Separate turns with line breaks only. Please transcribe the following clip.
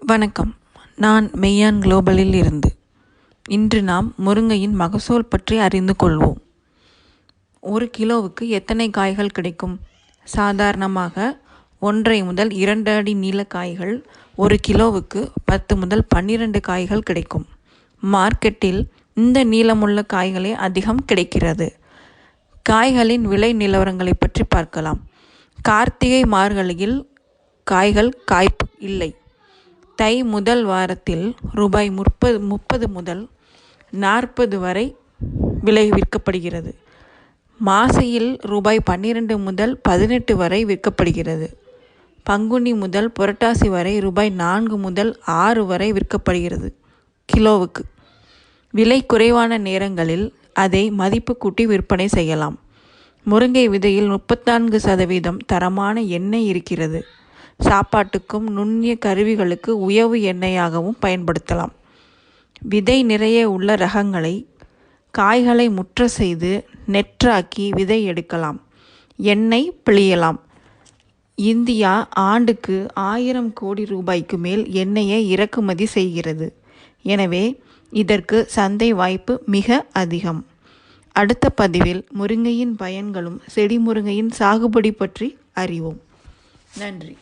வணக்கம். நான் மெய்யான் குளோபலில் இருந்து. இன்று நாம் முருங்கையின் மகசூல் பற்றி அறிந்து கொள்வோம். ஒரு கிலோவுக்கு எத்தனை காய்கள் கிடைக்கும்? சாதாரணமாக ஒன்றை முதல் இரண்டு அடி நீள காய்கள் ஒரு கிலோவுக்கு பத்து முதல் பன்னிரண்டு காய்கள் கிடைக்கும். மார்க்கெட்டில் இந்த நீளமுள்ள காய்களே அதிகம் கிடைக்கிறது. காய்களின் விலை நிலவரங்களை பற்றி பார்க்கலாம். கார்த்திகை மார்கழியில் காய்கள் காய்ப்பு இல்லை. தை முதல் வாரத்தில் ரூபாய் முப்பது முப்பது முதல் நாற்பது வரை விலை விற்கப்படுகிறது. மாசியில் ரூபாய் பன்னிரெண்டு முதல் பதினெட்டு வரை விற்கப்படுகிறது. பங்குனி முதல் புரட்டாசி வரை ரூபாய் நான்கு முதல் ஆறு வரை விற்கப்படுகிறது கிலோவுக்கு. விலை குறைவான நேரங்களில் அதை மதிப்பு கூட்டி விற்பனை செய்யலாம். முருங்கை விதையில் முப்பத்தான்கு சதவீதம் தரமான எண்ணெய் இருக்கிறது. சாப்பாட்டுக்கும் நுண்ணிய கருவிகளுக்கு உயவு எண்ணெயாகவும் பயன்படுத்தலாம். விதை நிறைய உள்ள ரகங்களை காய்களை முற்ற செய்து நெற்றாக்கி விதை எடுக்கலாம். எண்ணெய் பிழியலாம். இந்தியா ஆண்டுக்கு ஆயிரம் கோடி ரூபாய்க்கு மேல் எண்ணெயை இறக்குமதி செய்கிறது. எனவே இதற்கு சந்தை வாய்ப்பு மிக அதிகம். அடுத்த பதிவில் முருங்கையின் பயன்களும் செடி முருங்கையின் சாகுபடி பற்றி அறிவோம். நன்றி.